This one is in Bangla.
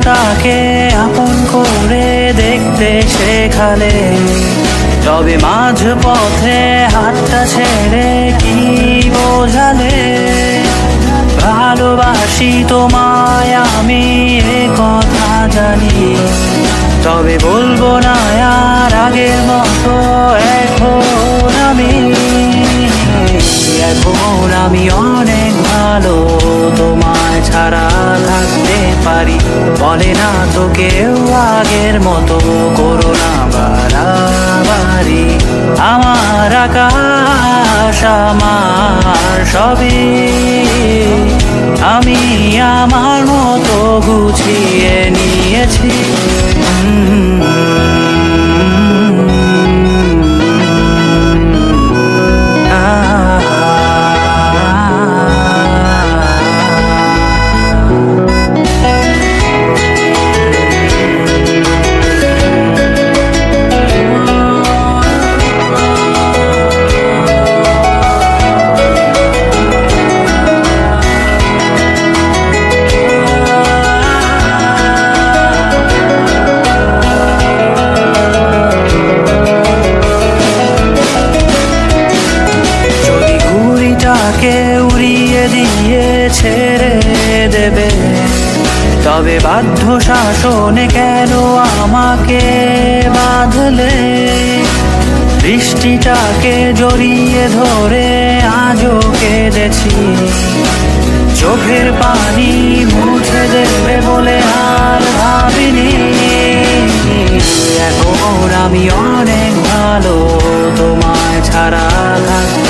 স্বপ্নটাকে আপন করে দেখতে শেখালে। তবে মাঝ পথে হাতটা ছেড়ে কি বোঝালে? ভালোবাসি তোমায়, আমি এ কথা জানি। তবে বলব না, আর আগের মতো এখন আমি। এখন আমি অনেক ভালো তোমায় ছাড়া থাকতে পারি। বলে না তো কেউ আগের মতো করো না বাড়াবাড়ি। আমার আকাশ, আমার সবই। আমি আমার মতো গুছিয়ে নিয়েছি। ছেড়ে দেবে। তবে বাধ্য শাসনে কেন আমাকে বাঁধলে? বৃষ্টিটাকে জড়িয়ে ধরে আজও কেঁদেছি। চোখের পানি মুছে দেবে বলে আর ভাবিনি। এখন আমি অনেক ভালো, তোমায় ছাড়া থাকতে